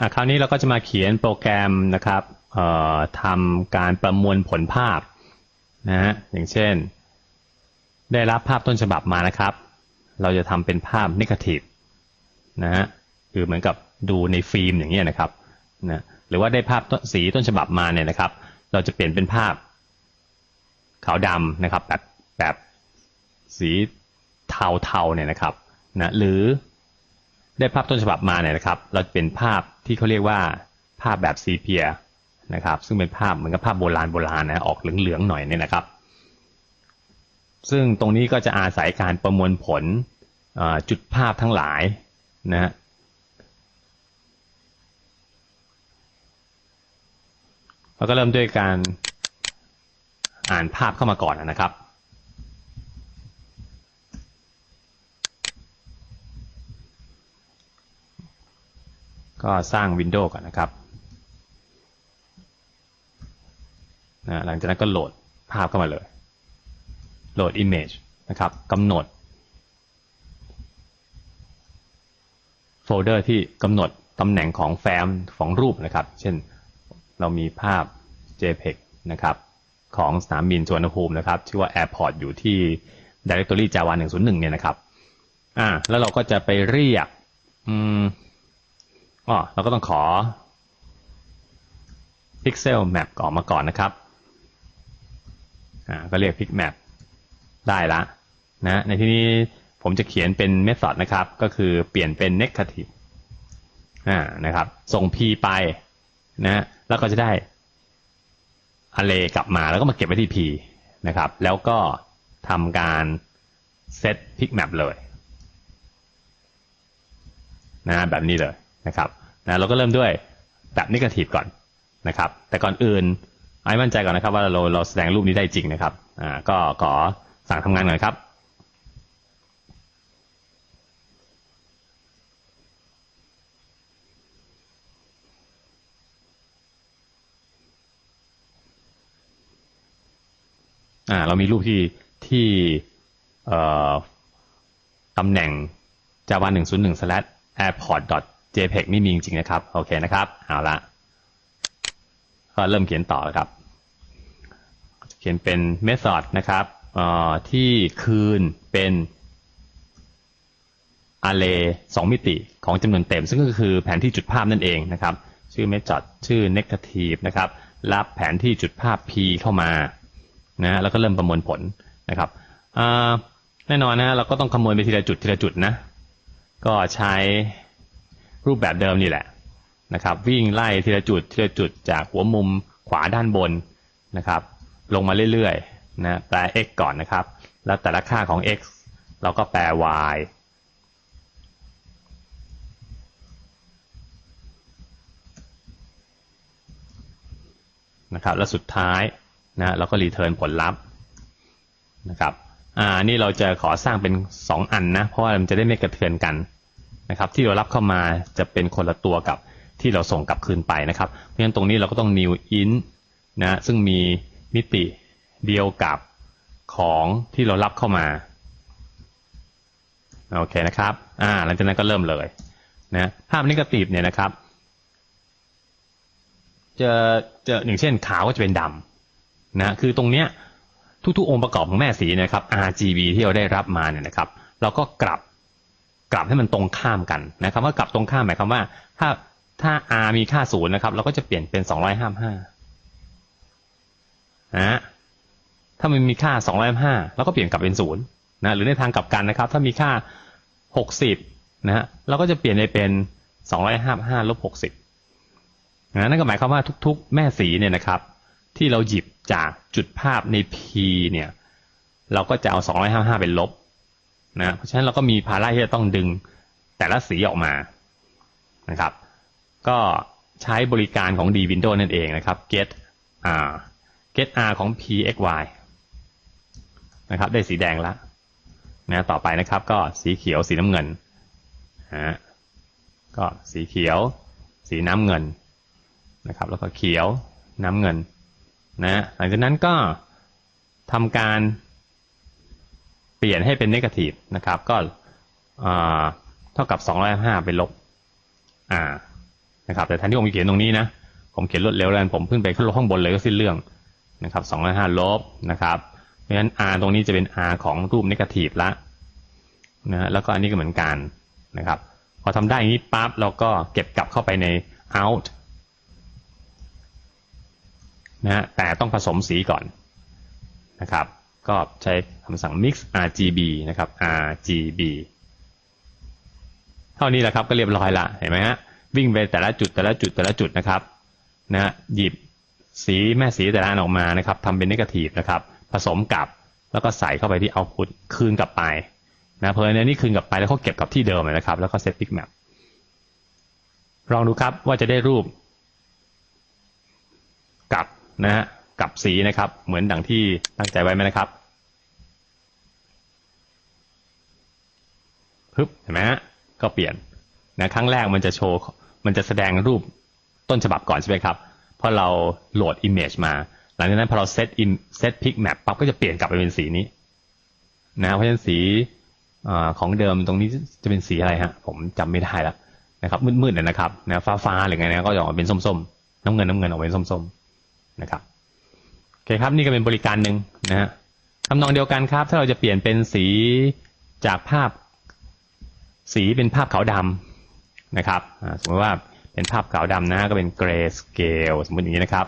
อะคราวนี้เราก็จะมาเขียนโปรแกรมนะครับเอ่อทำการประมวลผลภาพนะฮะอย่างเช่น ได้รับภาพต้นฉบับมานะครับ เราจะทำเป็นภาพนิเกทีฟนะฮะคือเหมือนกับดูในฟิล์มอย่างเงี้ยนะครับนะหรือว่าได้ภาพต้นสีต้นฉบับมาเนี่ยนะครับ เราจะเปลี่ยนเป็นภาพขาวดำนะครับแบบแบบสีเทาๆเนี่ยนะครับนะหรือ ได้ภาพต้นฉบับมาเนี่ยนะครับ เราจะเป็นภาพที่เขาเรียกว่าภาพแบบซีเพียนะครับ ซึ่งเป็นภาพเหมือนกับภาพโบราณโบราณนะออกเหลืองๆหน่อยเนี่ยนะครับ ซึ่งตรงนี้ก็จะอาศัยการประมวลผลจุดภาพทั้งหลายนะฮะเราก็เริ่มด้วยการอ่านภาพเข้ามาก่อนนะครับ ก็สร้างวินโดว์ก่อนนะครับนะหลังจากนั้นก็โหลดภาพเข้ามาเลย โหลด image นะครับกำหนด โฟลเดอร์ที่กำหนดตำแหน่งของแฟ้มของรูปนะครับ เช่นเรามีภาพ JPEG นะครับของสนามบินสวนภูมินะครับ ชื่อว่า Airport อยู่ที่ Directory Java 101 เนี่ยนะครับ อ่า แล้วเราก็จะไปเรียก อืม อ๋อเราก็ต้องขอ Pixel Map ออกมาก่อนนะครับอ่าก็เรียก Pix Map ได้ละนะในที่นี้ผมจะเขียนเป็น method นะครับ ก็คือเปลี่ยนเป็น negative อ่านะครับ ส่ง p ไปนะแล้วก็จะได้ array กลับมาแล้วก็มาเก็บไว้ที่ p นะครับ แล้วก็ทำการ set pick map เลยนะแบบนี้เลย นะครับนะเราก็เริ่มด้วยแบบ negative ก่อนนะครับ แต่ก่อนอื่นให้มั่นใจก่อนนะครับ ว่าเราเราแสดงรูปนี้ได้จริงนะครับอ่าก็ขอสั่งทำงานหน่อยครับอ่าเรามีรูปที่ที่เอ่อตำแหน่ง java 101 slash airport jpeg นี่มีจริงๆนะครับ โอเคนะครับ เอาละก็เริ่มเขียนต่อครับ เขียนเป็น method นะครับอ่อที่คืนเป็น array สองมิติของจำนวนเต็ม ซึ่งก็คือแผนที่จุดภาพนั่นเองนะครับ ชื่อ method ชื่อ negative นะครับ รับแผนที่จุดภาพ p เข้ามานะแล้วก็เริ่มประมวลผลนะครับแน่นอนนะเราก็ต้องคำนวณไปทีละจุดทีละจุดนะ ก็ใช้ รูปแบบเดิมนี่แหละนะครับ วิ่งไล่ทีละจุดทีละจุดจากหัวมุมขวาด้านบนนะครับ ลงมาเรื่อยๆนะแปล x ก่อนนะครับ แล้วแต่ละค่าของ x เราก็แปล y นะครับแล้วสุดท้ายนะเราก็รีเทิร์นผลลัพธ์นะครับอ่านี่เราจะขอสร้างเป็น 2 อันนะ เพราะว่ามันจะได้ไม่กระเทือนกัน นะครับ ที่เรารับเข้ามาจะเป็นคนละตัวกับที่เราส่งกลับคืนไปนะครับ เพราะฉะนั้นตรงนี้เราก็ต้อง new in นะซึ่งมีมิติเดียวกับของที่เรารับเข้ามาโอเคนะครับอ่าหลังจากนั้นก็เริ่มเลยนะภาพนิกตีฟเนี่ยนะครับ จะจะอย่างเช่นขาวก็จะเป็นดำนะคือตรงเนี้ยทุกๆองค์ประกอบของแม่สีนะครับ RGB ที่เราได้รับมาเนี่ยนะครับ เราก็กลับ ลับให้มันตรงข้ามกันนะครับว่ากลับตรงข้ามหมายความว่า ถ้าถ้า R มีค่าศูนย์นะครับ เราก็จะเปลี่ยนเป็น255นะถ้ามันมีค่า255เราก็เปลี่ยนกลับเป็นศูนย์นะหรือในทางกลับกันนะครับ ถ้ามีค่า60นะฮะเราก็จะเปลี่ยนไปเป็น255ลบ60นะนั่นก็หมายความว่าทุก ๆ แม่สีเนี่ยนะครับ ที่เราหยิบจากจุดภาพใน P เนี่ย เราก็จะเอา 255 เป็นลบ นะเพราะฉะนั้นเราก็มีภาระที่จะต้องดึงแต่ละสีออกมานะครับ ก็ใช้บริการของ D Window นั่นเองนะครับ get r get r ของ pxy นะครับ ได้สีแดงละนะต่อไปนะครับก็สีเขียวสีน้ำเงินฮะก็สีเขียว สีน้ำเงินนะครับ แล้วก็เขียวน้ำเงินนะหลังจากนั้นก็ทำการ เปลี่ยนให้เป็น negative นะครับ ก็เท่ากับ205เป็นลบอ่านะครับแต่แทนที่ผมจะเขียนตรงนี้นะ ผมเขียนรวดเร็วแล้วกันผมขึ้นไปขึ้นข้างบนเลยก็สิ้นเรื่องนะครับสองร้อยห้าลบนะครับเพราะฉะนั้น r ตรงนี้จะเป็น r ของรูปนกาทีฟละนะฮะแล้วก็อันนี้ก็เหมือนกันนะครับ พอทำได้อย่างนี้ปั๊บเราก็เก็บกลับเข้าไปใน out นะฮะแต่ต้องผสมสีก่อนนะครับ ก็ใช้คำสั่ง mix rgb นะครับ rgb เท่านี้แหละครับก็เรียบร้อยละเห็นไหมฮะวิ่งไปแต่ละจุดแต่ละจุดแต่ละจุดนะครับนะฮะหยิบสีแม่สีแต่ละอันออกมานะครับทำเป็นนิเกทีฟนะครับ ผสมกับแล้วก็ใส่เข้าไปที่เอาพุตคืนกลับไปนะเพราะฉะนั้นนี่คืนกลับไปแล้วเขาเก็บกับที่เดิมนะครับ แล้วก็เซตพิกแมปลองดูครับว่าจะได้รูป กลับนะฮะ กับสีนะครับ เหมือนดังที่ตั้งใจไว้ไหมนะครับฮึบเห็นไหมฮะก็เปลี่ยนนะครั้งแรกมันจะโชว์มันจะแสดงรูปต้นฉบับก่อนใช่ไหมครับเพราะเราโหลด image มา หลังจากนั้นพอเราเซต in เซต pick map ปั๊บก็จะเปลี่ยนกลับไปเป็นสีนี้นะเพราะฉะนั้นสีอของเดิมตรงนี้จะเป็นสีอะไรฮะผมจำไม่ได้แล้วนะครับมืดๆเลยนะครับนะฟ้าๆหรือไงนะก็จะออกมาเป็นส้มๆ น้ำเงินน้ำเงินออกเป็นส้มๆนะครับ เคครับนี่ก็เป็นบริการหนึ่งนะฮะทำนองเดียวกันครับ ถ้าเราจะเปลี่ยนเป็นสีจากภาพสีเป็นภาพขาวดำนะครับสมมติว่าเป็นภาพขาวดำนะก็เป็นเกรสเกลสมมติอย่างนี้นะครับ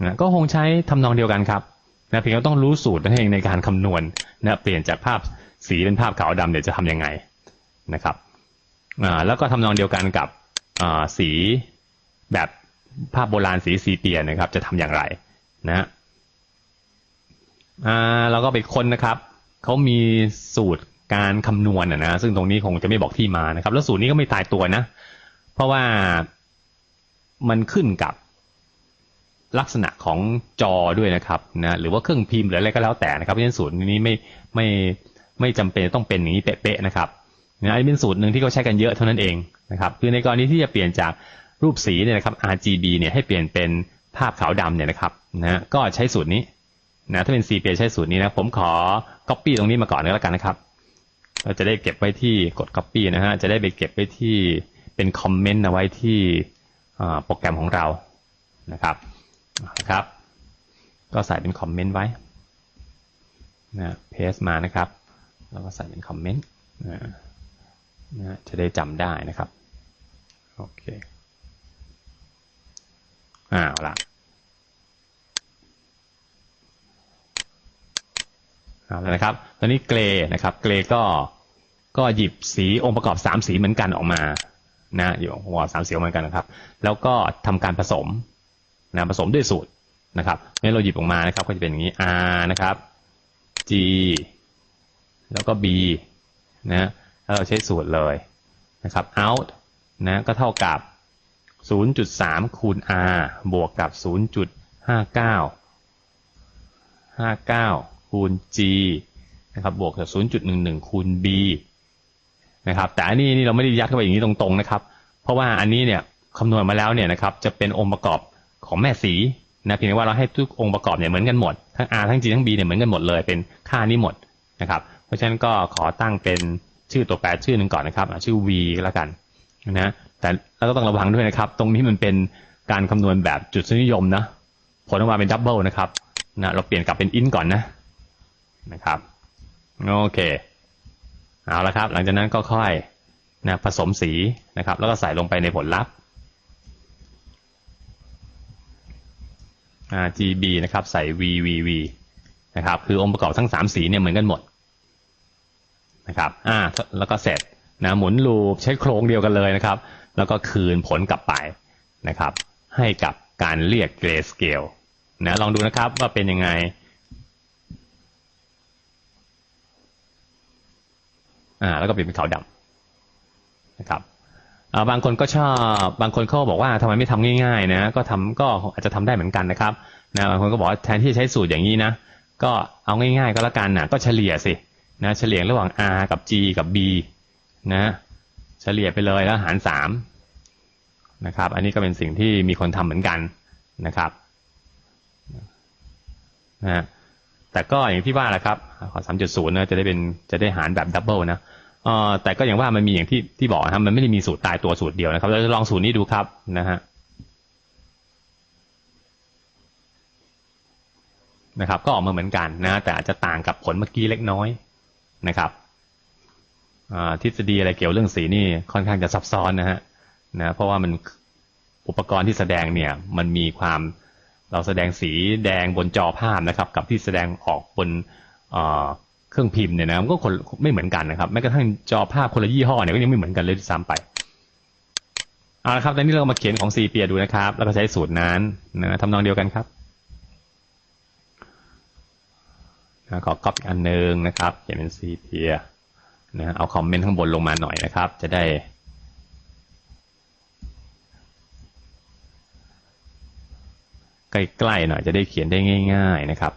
นะก็คงใช้ทำนองเดียวกันครับนะเพียงแต่ต้องรู้สูตรนั่นเองในการคำนวณนะเปลี่ยนจากภาพสีเป็นภาพขาวดำเดี๋ยวจะทำยังไงนะครับแล้วก็ทำนองเดียวกันกับสีแบบภาพโบราณสีสีเปียนะครับ จะทำอย่างไรนะ อ่าเราก็ไปค้นนะครับเขามีสูตรการคำนวณนะซึ่งตรงนี้คงจะไม่บอกที่มานะครับ แล้วสูตรนี้ก็ไม่ตายตัวนะ เพราะว่ามันขึ้นกับลักษณะของจอด้วยนะครับนะหรือว่าเครื่องพิมพ์หรืออะไรก็แล้วแต่นะครับเพราะฉะนั้นสูตรนี้ไม่ไม่ไม่จำเป็นต้องเป็นอย่างนี้เป๊ะๆนะครับนะอันนี้เป็นสูตรหนึ่งที่เขาใช้กันเยอะเท่านั้นเองนะครับคือในกรณีที่จะเปลี่ยนจากรูปสีเนี่ยนะครับ RGB เนี่ยให้เปลี่ยนเป็นภาพขาวดำเนี่ยนะครับนะก็ใช้สูตรนี้ นะถ้าเป็น C เปียใช้สูตรนี้นะผมขอ copy ตรงนี้มาก่อนก็แล้วกันนะครับ เราจะได้เก็บไว้ที่กด copy นะฮะจะได้ไปเก็บไว้ที่เป็นคอมเมนต์เอาไว้ที่โปรแกรมของเรานะครับนะครับ ก็ใส่เป็นคอมเมนต์ไว้นะเพสมานะครับแล้วก็ใส่เป็นคอมเมนต์นะจะได้จำได้นะครับโอเคอ้าวละเอาแล้ว นะครับตอนนี้เกรนะครับ เกรก็ก็หยิบสีองค์ประกอบสามสีเหมือนกันออกมานะอยู่องค์ประกอบสามสีเหมือนกันนะครับ แล้วก็ทำการผสมนะผสมด้วยสูตรนะครับงั้นเราหยิบออกมานะครับ ก็จะเป็นอย่างนี้ R นะครับ G แล้วก็ B นะแล้วเราใช้สูตรเลยนะครับ out นะก็เท่ากับ 0.3 คูณ R บวกกับ 0.59 59 คูณ G นะครับบวกกับ 0.11 คูณ B นะครับแต่อันนี้นี่เราไม่ได้ยัดเข้าไปอย่างนี้ตรงๆนะครับ เพราะว่าอันนี้เนี่ยคำนวณมาแล้วเนี่ยนะครับจะเป็นองค์ประกอบของแม่สีนะเพียงแต่ว่าเราให้ทุกองค์ประกอบเนี่ยเหมือนกันหมดทั้ง R ทั้ง G ทั้ง B เนี่ยเหมือนกันหมดเลยเป็นค่านี้หมดนะครับ เพราะฉะนั้นก็ขอตั้งเป็นชื่อตัวแปรชื่อหนึ่งก่อนนะครับชื่อ v แล้วกันนะแต่เราก็ต้องระวังด้วยนะครับ ตรงนี้มันเป็นการคำนวณแบบจุดนิยมนะผลออกมาเป็นดับเบิลนะครับนะเราเปลี่ยนกลับเป็นอินก่อนนะ นะครับโอเคเอาละครับ หลังจากนั้นก็ค่อยนะผสมสีนะครับ แล้วก็ใส่ลงไปในผลลัพธ์ RGB นะครับ ใส่ VVV นะครับ คือองค์ประกอบทั้งสามสีเนี่ยเหมือนกันหมดนะครับอ่าแล้วก็เสร็จนะหมุนลูปใช้โครงเดียวกันเลยนะครับ แล้วก็คืนผลกลับไปนะครับ ให้กับการเรียก grayscale นะลองดูนะครับว่าเป็นยังไง อ่า แล้วก็เปลี่ยนเป็นขาวดำนะครับอ่าบางคนก็ชอบ บางคนเขาบอกว่าทำไมไม่ทำง่ายๆ นะ ก็ทำก็อาจจะทำได้เหมือนกันนะครับนะบางคนก็บอกแทนที่จะใช้สูตรอย่างนี้นะ ก็เอาง่ายๆ ก็แล้วกันนะก็เฉลี่ยสินะเฉลี่ยระหว่าง r กับ g กับ b นะเฉลี่ยไปเลยแล้วหารสามนะครับ อันนี้ก็เป็นสิ่งที่มีคนทำเหมือนกันนะครับนะ แต่ก็อย่างที่ว่าแหละครับขอสามจุดศูนย์นะจะได้เป็นจะได้หารแบบดับเบิลนะเอ่อแต่ก็อย่างว่ามันมีอย่างที่ที่บอกนะครับมันไม่ได้มีสูตรตายตัวสูตรเดียวนะครับ เราจะลองสูตรนี้ดูครับนะฮะนะครับ ก็ออกมาเหมือนกันนะแต่อาจจะต่างกับผลเมื่อกี้เล็กน้อยนะครับอ่าทฤษฎีอะไรเกี่ยวเรื่องสีนี่ค่อนข้างจะซับซ้อนนะฮะนะเพราะว่ามันอุปกรณ์ที่แสดงเนี่ยมันมีความ เราแสดงสีแดงบนจอภาพนะครับ กับที่แสดงออกบนเครื่องพิมพ์เนี่ยนะมันก็คนไม่เหมือนกันนะครับแม้กระทั่งจอภาพคนละยี่ห้อเนี่ยก็ยังไม่เหมือนกันเลยด้วยซ้ำไปเอาละครับตอนนี้เรามาเขียนของซีเปียดูนะครับ แล้วก็ใช้สูตรนั้นนะทำนองเดียวกันครับนะขอก๊อปอีกอันหนึ่งนะครับ เขียนเป็นซีเปียนะเอาคอมเมนต์ข้างบนลงมาหน่อยนะครับ จะได้ ใกล้ๆหน่อยจะได้เขียนได้ง่าย ๆนะครับ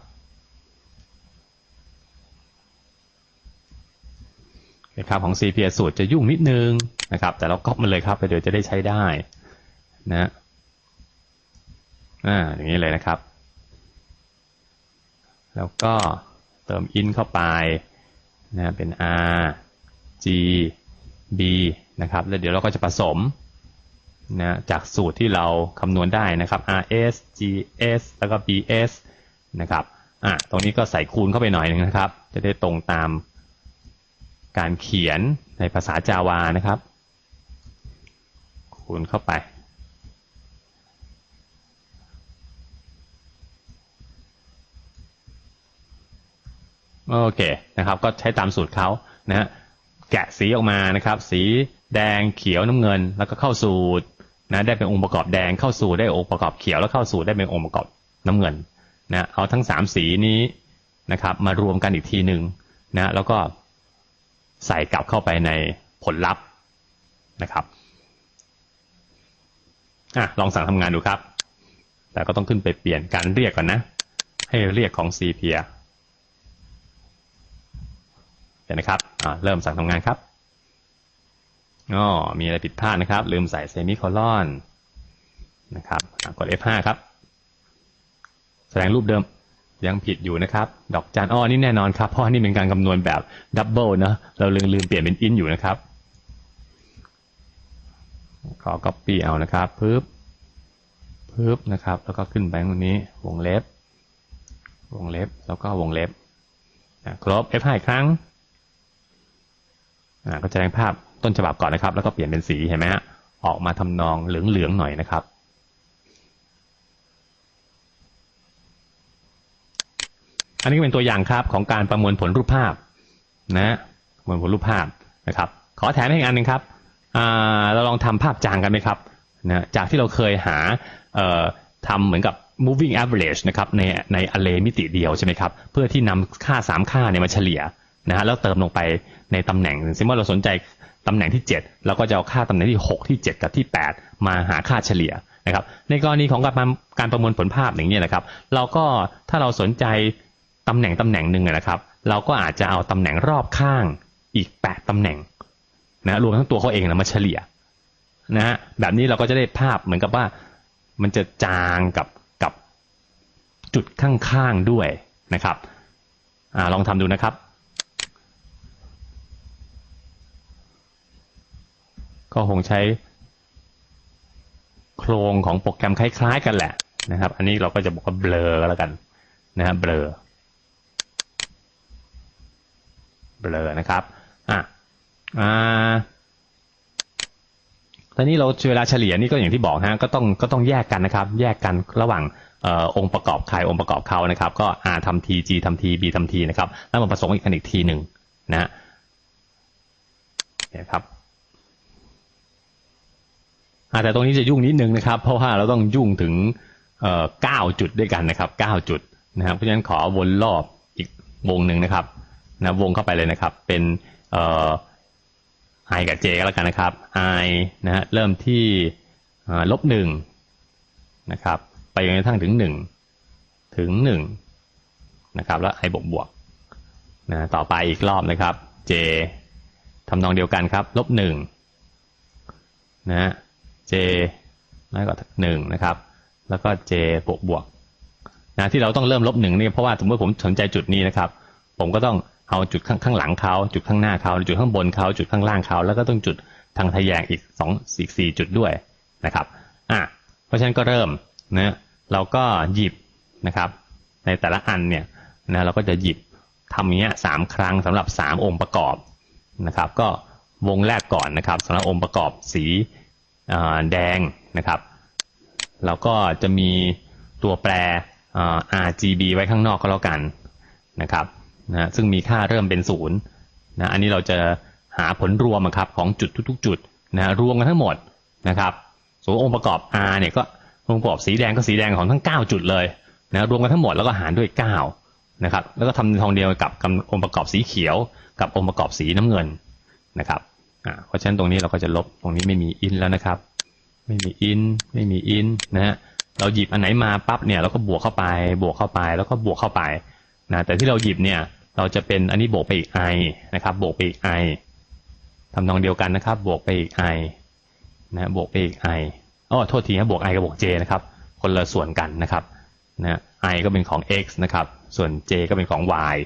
นะครับของ CPS สูตรจะยุ่งนิดนึงนะครับ แต่เราก๊อปมันเลยครับเดี๋ยวจะได้ใช้ได้นะอ่าอย่างนี้เลยนะครับ แล้วก็เติม in เข้าไปนะเป็น r g b นะครับ แล้วเดี๋ยวเราก็จะผสม นะจากสูตรที่เราคำนวณได้นะครับ rs gs แล้วก็ bs นะครับอะตรงนี้ก็ใส่คูณเข้าไปหน่อยนึงนะครับ จะได้ตรงตามการเขียนในภาษาจาวานะครับ คูณเข้าไป โอเคนะครับ ก็ใช้ตามสูตรเขานะฮะแกะสีออกมานะครับ สีแดงเขียวน้ำเงิน แล้วก็เข้าสูตร นะได้เป็นองค์ประกอบแดงเข้าสูตรได้องค์ประกอบเขียวแล้วเข้าสูตรได้เป็นองค์ประกอบน้ำเงินนะเอาทั้งสามสีนี้นะครับ มารวมกันอีกทีหนึ่งนะแล้วก็ใส่กลับเข้าไปในผลลัพธ์นะครับอะลองสั่งทำงานดูครับ แต่ก็ต้องขึ้นไปเปลี่ยนการเรียกก่อนนะ ให้เรียกของ c p เห็นนะครับอ่าเริ่มสั่งทำงานครับ อ๋อมีอะไรผิดพลาดนะครับ ลืมใส่เซมิโคลอนนะครับกด F5 ครับ แสดงรูปเดิมยังผิดอยู่นะครับ ดอกจันอ้อนี่แน่นอนครับ เพราะนี่เป็นการคำนวณแบบดับเบิลนะเราลืมลืมเปลี่ยนเป็นอินอยู่นะครับ ขอ copy เอานะครับปึ๊บปึ๊บนะครับ แล้วก็ขึ้นไปตรงนี้วงเล็บ วงเล็บแล้วก็วงเล็บครบ F5 อีกครั้งก็จะแสดงภาพ ต้นฉบับก่อนนะครับ แล้วก็เปลี่ยนเป็นสีเห็นไหมฮะออกมาทำนองเหลืองๆหน่อยนะครับอันนี้เป็นตัวอย่างครับของการประมวลผลรูปภาพนะประมวลผลรูปภาพนะครับ ขอแถมให้อีกอันหนึ่งครับเราลองทำภาพจางกันไหมครับนะจากที่เราเคยหาทำเหมือนกับ moving average นะครับในใน array มิติเดียวใช่ไหมครับ เพื่อที่นำค่า 3 ค่าเนี่ยมาเฉลี่ยนะฮะแล้วเติมลงไปในตำแหน่งสมมติว่าเราสนใจ ตำแหน่งที่ 7 เราก็จะเอาค่าตำแหน่งที่ 6 ที่ 7 กับที่ 8 มาหาค่าเฉลี่ยนะครับ ในกรณีของการการประมวลผลภาพอย่างนี้นะครับ เราก็ถ้าเราสนใจตำแหน่งตำแหน่งหนึ่งนะครับ เราก็อาจจะเอาตำแหน่งรอบข้างอีก 8ตำแหน่งนะรวมทั้งตัวเขาเองนะมาเฉลี่ยนะฮะแบบนี้เราก็จะได้ภาพเหมือนกับว่ามันจะจางกับกับจุดข้างๆด้วยนะครับอลองทำดูนะครับ ก็คงใช้โครงของโปรแกรมคล้ายๆ กันแหละนะครับ อันนี้เราก็จะบอกว่าเบลอแล้วกันนะฮะเบลอเบลอนะครับอะอ่าตอนนี้เราเวลาเฉลี่ยนี่ก็อย่างที่บอกฮะก็ต้องก็ต้องแยกกันนะครับ แยกกันระหว่างอองค์ประกอบใครองค์ประกอบเขานะครับ ก็ R ทำ T G ทำ T B ทำ T นะครับแล้วมาผสมอีกกันอีกทีหนึ่งนะเนี่ยครับ แต่ตรงนี้จะยุ่งนิดนึงนะครับ เพราะว่าเราต้องยุ่งถึงเก้าจุดด้วยกันนะครับเก้าจุดนะครับเพราะฉะนั้นขอวนรอบอีกวงหนึ่งนะครับนะวงเข้าไปเลยนะครับ เป็นเอ่อ i กับ j ก็แล้วกันนะครับ i นะฮะเริ่มที่ลบหนึ่งนะครับ ไปจนกระทั่งถึงหนึ่งถึงหนึ่งนะครับ แล้ว i บวกบวกนะต่อไปอีกรอบนะครับ j ทำนองเดียวกันครับลบหนึ่งนะฮะ j น้อยกว่าหนึ่งนะครับ แล้วก็ j บวกบวกนะที่เราต้องเริ่มลบหนึ่งนี่เพราะว่าสมมติผมสนใจจุดนี้นะครับ ผมก็ต้องเอาจุดข้างข้างหลังเขาจุดข้างหน้าเขาจุดข้างบนเขาจุดข้างล่างเขาแล้วก็ต้องจุดทางทะแยงอีกสองสี่สี่จุดด้วยนะครับอะเพราะฉะนั้นก็เริ่มนะเราก็หยิบนะครับ ในแต่ละอันเนี่ยนะเราก็จะหยิบทำอย่างเงี้ยสามครั้งสำหรับสามองค์ประกอบนะครับ ก็วงแรกก่อนนะครับสำหรับองค์ประกอบสี แดงนะครับเราก็จะมีตัวแปร RGB ไว้ข้างนอกก็แล้วกันนะครับนะซึ่งมีค่าเริ่มเป็นศูนย์นะอันนี้เราจะหาผลรวมครับของจุดทุกๆ จุดนะรวมกันทั้งหมดนะครับส่วนองค์ประกอบ R เนี่ยก็องค์ประกอบสีแดงก็สีแดงของทั้ง 9 จุดเลยนะรวมกันทั้งหมดแล้วก็หารด้วย9นะครับแล้วก็ทำทองเดียวกับองค์ประกอบสีเขียว กับองค์ประกอบสีน้ำเงินนะครับ เพราะฉะนั้นตรงนี้เราก็จะลบตรงนี้ไม่มีอินแล้วนะครับ ไม่มีอินไม่มีอินนะฮะเราหยิบอันไหนมาปั๊บเนี่ยเราก็บวกเข้าไปบวกเข้าไปแล้วก็บวกเข้าไปนะแต่ที่เราหยิบเนี่ยเราจะเป็นอันนี้บวกไปอีก i นะครับบวกไปอีก i ทำนองเดียวกันนะครับ บวกไปอีก i นะบวกไปอีก i อ๋อโทษทีครับบวก i กับบวก j นะครับคนละส่วนกันนะครับนะ i ก็เป็นของ x นะครับส่วน j ก็เป็นของ y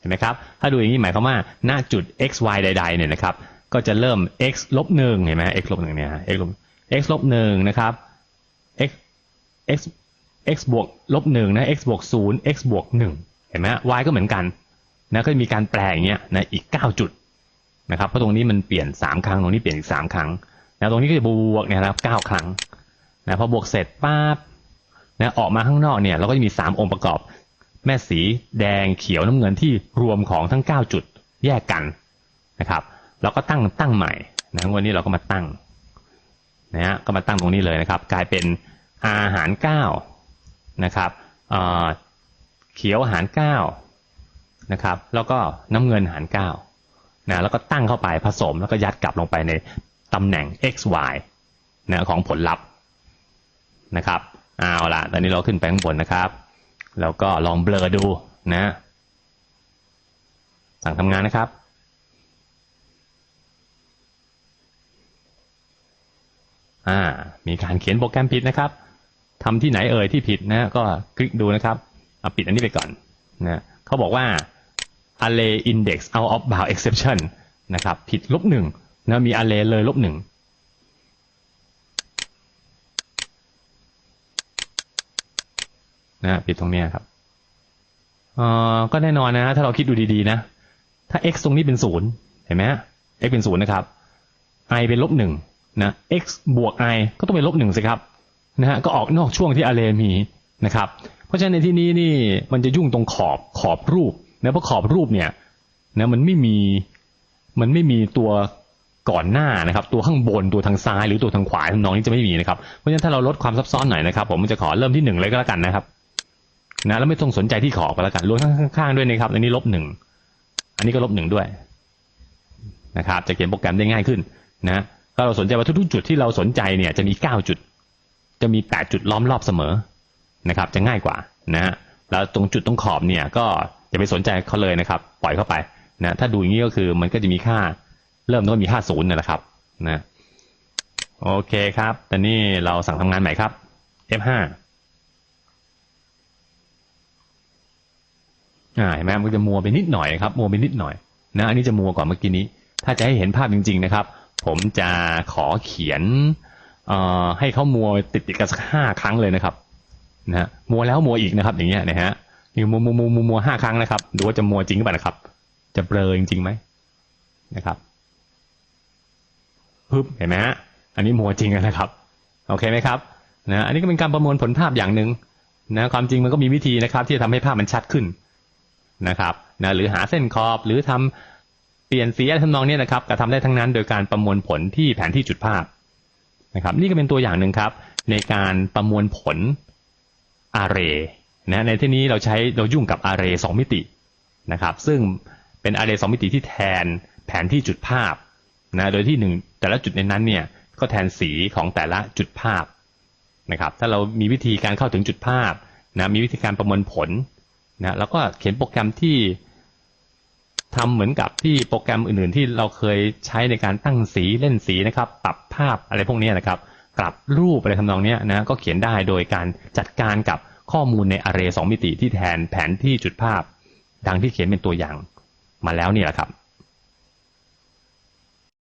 เห็นไหมครับ ถ้าดูอย่างนี้หมายความว่าหน้าจุด x y ใด ๆ เนี่ยนะครับ ก็จะเริ่ม x ลบหนึ่งเห็นไหม x ลบหนึ่งเนี่ย x ลบ x ลบหนึ่งนะครับ x x x บวกลบหนึ่งนะ x บวกศูนย์ x บวกหนึ่งเห็นไหม y ก็เหมือนกันนะก็มีการแปลอย่างเงี้ยนะอีกเก้าจุดนะครับ เพราะตรงนี้มันเปลี่ยนสามครั้ง ตรงนี้เปลี่ยนอีกสามครั้งนะตรงนี้ก็จะบวกเนี่ยนะครับเก้าครั้งนะพอบวกเสร็จปั๊บนะออกมาข้างนอกเนี่ยเราก็จะมีสามองค์ประกอบ แม่สีแดงเขียวน้ำเงินที่รวมของทั้งเก้าจุดแยกกันนะครับเราก็ตั้งตั้งใหม่นะวันนี้เราก็มาตั้งนะฮะก็มาตั้งตรงนี้เลยนะครับ กลายเป็นอาหารเก้านะครับเเขียวหารเก้านะครับแล้วก็น้ำเงินหารเก้านะแล้วก็ตั้งเข้าไปผสมแล้วก็ยัดกลับลงไปในตำแหน่ง x y นะของผลลัพธ์นะครับเอาละตอนนี้เราขึ้นไปข้างบนนะครับ แล้วก็ลองเบลอดูนะสั่งทำงานนะครับ อ่า มีการเขียนโปรแกรมผิดนะครับทำที่ไหนเอ่ยที่ผิดนะ ก็คลิกดูนะครับเอาปิดอันนี้ไปก่อนนะเขาบอกว่า array index out of bound exception นะครับ ผิดลบหนึ่งนะมี array เลยลบหนึ่ง นะผิดตรงนี้ครับเอ่อก็แน่นอนนะ ถ้าเราคิดดูดีๆนะ ถ้า x ตรงนี้เป็นศูนย์เห็นไหม x เป็นศูนย์นะครับ i เป็นลบหนึ่งนะ x บวก i ก็ต้องเป็นลบหนึ่งสิครับนะฮะก็ออกนอกช่วงที่ array มีนะครับ เพราะฉะนั้นในที่นี้นี่มันจะยุ่งตรงขอบขอบรูปนะเพราะขอบรูปเนี่ยนะมันไม่มีมันไม่มีตัวก่อนหน้านะครับ ตัวข้างบนตัวทางซ้ายหรือตัวทางขวาทำนองนี้จะไม่มีนะครับเพราะฉะนั้นถ้าเราลดความซับซ้อนหน่อยนะครับ ผมจะขอเริ่มที่หนึ่งเลยก็แล้วกันนะครับ นะแล้วไม่ต้องสนใจที่ขอบก็แล้วกันรวมข้างๆด้วยนะครับอันนี้ลบหนึ่งอันนี้ก็ลบหนึ่งด้วยนะครับจะเขียนโปรแกรมได้ง่ายขึ้นนะถ้าเราสนใจว่าทุกๆจุดที่เราสนใจเนี่ยจะมีเก้าจุด จะมีแปดจุดล้อมรอบเสมอนะครับ จะง่ายกว่านะฮะแล้วตรงจุดตรงขอบเนี่ยก็อย่าไปสนใจเขาเลยนะครับ ปล่อยเข้าไปนะถ้าดูอย่างนี้ก็คือมันก็จะมีค่าเริ่มต้นมีค่าศูนย์นะครับนะโอเคครับตอนนี้เราสั่งทำงานใหม่ครับ F5 อ่าเห็นไหมมันจะมัวไปนิดหน่อยครับมัวไปนิดหน่อยนะอันนี้จะมัวกว่าเมื่อกี้นี้ ถ้าจะให้เห็นภาพจริง ๆนะครับ ผมจะขอเขียนเอ่อให้เขามัวติดติดกันสักห้าครั้งเลยนะครับนะมัวแล้วมัวอีกนะครับ อย่างเงี้ยนะฮะนี่มัวมัวมัวมัวมัวห้าครั้งนะครับดูว่าจะมัวจริงหรือเปล่านะครับ จะเบลอจริงๆไหมนะครับปึ๊บเห็นไหมฮะอันนี้มัวจริงนะครับโอเคไหมครับนะอันนี้ก็เป็นการประมวลผลภาพอย่างหนึ่งนะความจริงมันก็มีวิธีนะครับ ที่จะทำให้ภาพมันชัดขึ้น นะครับนะหรือหาเส้นขอบหรือทำเปลี่ยนสีอะไรทำนองนี้นะครับก็ทำได้ทั้งนั้นโดยการประมวลผลที่แผนที่จุดภาพนะครับ นี่ก็เป็นตัวอย่างหนึ่งครับ ในการประมวลผล array นะในที่นี้เราใช้เรายุ่งกับ array สองมิตินะครับ ซึ่งเป็น array สองมิติที่แทนแผนที่จุดภาพนะโดยที่หนึ่งแต่ละจุดในนั้นเนี่ยก็แทนสีของแต่ละจุดภาพนะครับ ถ้าเรามีวิธีการเข้าถึงจุดภาพนะมีวิธีการประมวลผล นะแล้วก็เขียนโปรแกรมที่ทำเหมือนกับที่โปรแกรมอื่นๆ ที่เราเคยใช้ในการตั้งสีเล่นสีนะครับ ปรับภาพอะไรพวกนี้นะครับ กลับรูปอะไรทำนองนี้นะก็เขียนได้โดยการจัดการกับข้อมูลในอารรย์สองมิติที่แทนแผนที่จุดภาพ ดังที่เขียนเป็นตัวอย่างมาแล้วนี่แหละครับ